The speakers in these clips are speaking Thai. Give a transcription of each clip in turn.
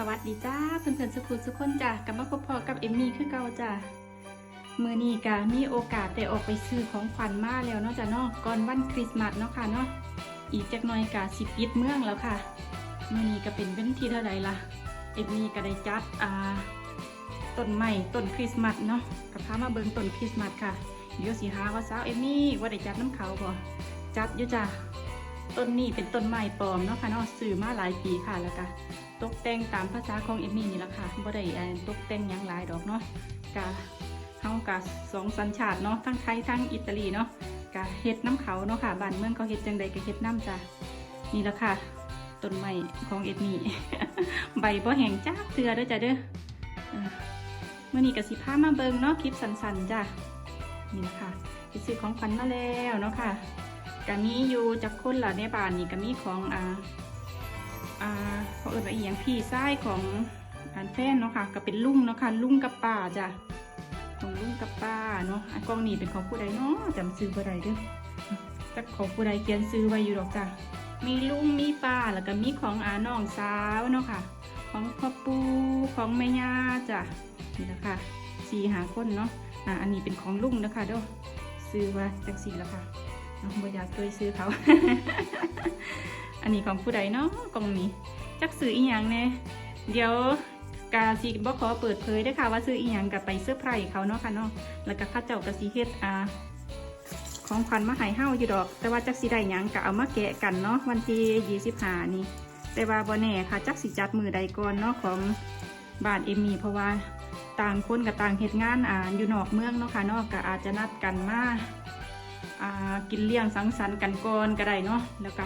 สวัสดีจ้าเพื่อนๆสุขุสุขคนจ้ะกลับมาพบพอกับเอมมี่คือเก่าจ้ะมือนี้กะมีโอกาสได้ออกไปซื้อของขวัญมาแล้วเนาะจ้ะเนาะก่อนวันคริสต์มาสเนาะค่ะเนาะอีกจักหน่อยกะสิปิดเมืองแล้วค่ะมือนี้ก็เป็นวันที่เท่าไรล่ะเอมมี่ก็ได้จัดอ่าต้นไม้ต้นคริสต์มาสเนาะกับพามาเบิ่งต้นคริสต์มาสค่ะเดี๋ยวสิหาว่าสาวเอมมี่ว่าได้จัดน้ำเขาบ่จัดอยู่จ้ะต้นนี้เป็นต้นไม้ปลอมเนาะค่ะเนาะซื้อมาหลายปีค่ะแล้วก็ ตกแต่งตามภาษาของเอมมี่นี่แหละค่ะบ่ได้อ่าตกแต่งยังหลายดอกเนาะกะเฮากะสองสัญชาติเนาะทั้งไทยทั้งอิตาลีเนาะกะเฮ็ดน้ำเขาเนาะค่ะบ้านเมืองเขาเฮ็ดจังใดก็เฮ็ดน้ำจ้ะนี่แหละค่ะต้นไม้ของเอมมี่ใบบ่แห้งจ้าเตือเด้อจ้ะเด้อเมื่อนี้ก็สิพามาเบิ่งเนาะคลิปสั้นๆจ้ะนี่แหละค่ะไปซื้อของขวัญมาแล้วเนาะค่ะก็มีอยู่จากคนละในบ้านนี่ก็มีของอ่าอ่า เขาเอิญว่าอีหยังพี่ไส้ของอันแฟนเนาะค่ะก็เป็นลุงเนาะค่ะลุงกับป้าจ้ะของลุงกับป้าเนาะอันกล้องนี้เป็นของผู้ใดเนาะจำซื้อผู้ใดเด้อจักของผู้ใดเขียนซื้อไว้อยู่ดอกจ้ะมีลุงมีป้าแล้วก็มีของอาน้องสาวเนาะค่ะ ของพ่อปูของแม่ย่าจ้ะนี่แหละค่ะสีหาคนเนาะอ่าอันนี้เป็นของลุงนะคะเด้อซื้อว่าจังสี่แล้วค่ะเนาะบ่อยากเคยซื้อเขา อันนี้ของผู้ใดเนาะกล่องนี้ จักซื้ออีหยังแน่เดี๋ยวกาสิบ่ขอเปิดเผยได้ค่ะว่าซื้ออีหยังกับไปเสื้อไพร์เขาเนาะค่ะเนาะแล้วก็ข้าเจ้ากะสิเฮ็ดอาของขวัญมาให้เฮาอยู่ดอก แต่ว่าจักสิได้หยังก็เอามาแกะกันเนาะวันที่25นี่แต่ว่าบ่แน่ค่ะจักสิจัดมือใดก่อนเนาะของบ้านเอมี่เพราะว่าต่างคนกับต่างเฮ็ดงานอ่าอยู่นอกเมืองเนาะค่ะเนาะก็อาจจะนัดกันมาอ่ากินเลี้ยงสังสรรค์กันก่อนก็ได้เนาะแล้วก็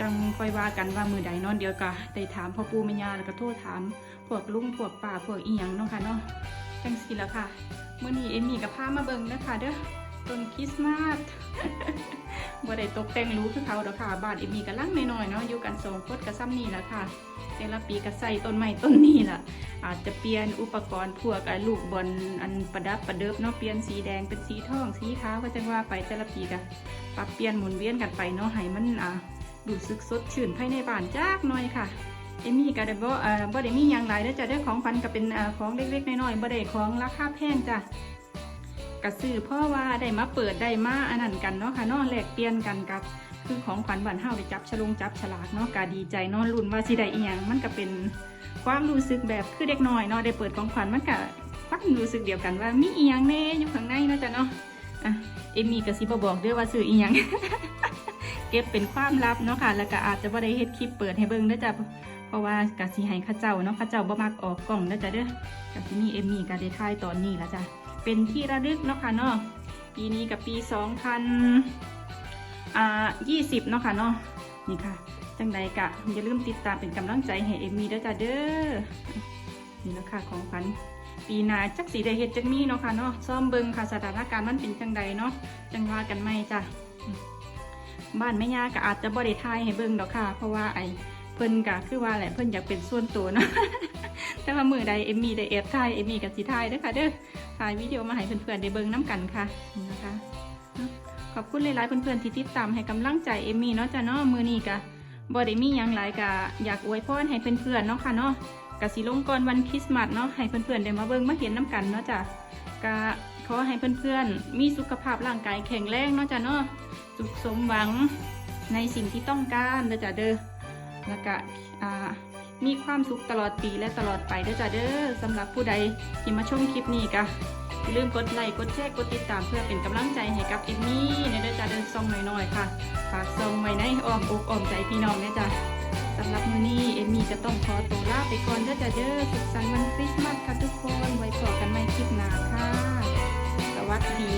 จังค่อยว่ากันว่ามือใดนอนเดียวก็ได้ถามพ่อปู่แม่ย่าแล้วก็โทรถาม พวกลุงพวกป้าพวกอีหยังเนาะค่ะเนาะจังสิละค่ะเมื่อนี้เอมมี่กับพามาเบิ่งนะคะเด้อต้นคริสต์มาสบ่ได้ตกแต่งรู้คือเขาดอกค่ะบ้านเอมมี่ก็ลังน้อยๆเนาะอยู่กันสองคนกับซ้ำนี่แหละค่ะแต่ละปีก็ใส่ต้นไม้ต้นนี้ล่ะ อาจจะเปลี่ยนอุปกรณ์พวกลูกบอลอันประดับประเดิบเนาะเปลี่ยนสีแดงเป็นสีทองสีขาวก็จังว่าไปแต่ละปีก็ปรับเปลี่ยนหมุนเวียนกันไปเนาะให้มันอ่า ดูสึกสดชื่นภายในบ้านจักหน่อยค่ะเอมี่ก็ได้บ่เอ่อบ่ได้มีหยังหลายเด้อจ้ะได้อของขวัญก็เป็นของเล็กๆน้อยๆบ่ได้ของราคาแพงจ้ะก็ซื้อเพราะว่าได้มาเปิดได้มาอันนั้นกันเนาะค่ะเนาะแลกเปลี่ยนกันกับคือของขวัญบ้านเฮาได้จับฉลงจับฉลากเนาะก็ดีใจนาะลุ้นว่าสิได้อีหยังมันก็เป็นความรู้สึกแบบคือเด็กน้อยเนาะได้เปิดของขวัญมันก็ความรู้สึกเดียวกันว่ามีอีหยังแน่อยู่ข้างในเนาะจ้ะเนาะอะเอมี่ก็สิบ่บอกเด้อว่าซื้ออีหยัง ก็บเป็นความลับเนาะค่ะ แล้วก็อาจจะบ่ได้เฮ็ดคลิปเปิดให้เบิ่งเด้จ้ะเพราะว่ากะสิให้ข้าเจ้าเนาะข้าเจ้าบ่มักออกกล่องเด้จ้ะเด้อกะสิมีเอมมี่กะได้ถ่ายตอนนี้แล้วจ้ะเป็นที่ระลึกเนาะค่ะเนาะปีนี้กับปี 2000อ่า20 เนาะค่ะเนาะนี่ค่ะ จังใดกะอย่าลืมติดตามเป็นกำลังใจให้เอมมี่เด้จ้ะเด้อนี่แหละค่ะของขวัญปีหน้าจักสีได้เฮ็ดจังมีเนาะค่ะเนาะซ่อมเบิ่งค่ะสถานการณ์มันเป็นจังใดเนาะจังว่ากันไหมจ้ะ บ้านแม่ย่าก็อาจจะบ่ไทายให้เบิ่งดอกค่ะ เพราะว่าไอ้เพิ่นก็คือว่าแหละเพิ่นอยากเป็นส่วนตัวเนาะแต่ว่ามือใดเอมมี่ได้แอบทายเอมมี่กับสิทายเด้อค่ะเด้อถ่ายวิดีโอมาให้เพื่อนๆได้เบิ่งน้กันค่ะนะคะขอบคุณหลายๆเพื่อนๆที่ติดตามให้กำลังใจเอมมี่เนาะจ้ะเนาะมือนี้ก็บ่ได้มีหยังหลายก็อยากอวยพรให้เพื่อนๆเนาะค่ะเนาะก็สิลงก่อนวันคริสต์มาสเนาะให้เพื่อนๆได้มาเบิ่งมาเห็นน้กันเนาะจ้ะก็ขอให้เพื่อนๆมีสุขภาพร่างกายแข็งแรงเนาะจ้ะเนาะ สุขสมหวังในสิ่งที่ต้องการเด้อจ้ะเด้อแล้วก็มีความสุขตลอดปีและตลอดไปเด้อจ้ะเด้อสำหรับผู้ใดที่มาชมคลิปนี้ก็อย่าลืมกดไลค์กดแชร์กดติดตามเพื่อเป็นกำลังใจให้กับเอมมี่ในเด้อจ้ะเด้อซองน้อยๆค่ะฝากซองไว้ในอ้อมอกอ้อมใจพี่น้องเด้อจ้ะสำหรับมื้อนี้เอมมี่จะต้องขอตัวลาไปก่อนเด้อจ้ะเด้อสุขสันต์วันคริสต์มาสค่ะทุกคนไว้พบกันใหม่คลิปหน้าค่ะสวัสดี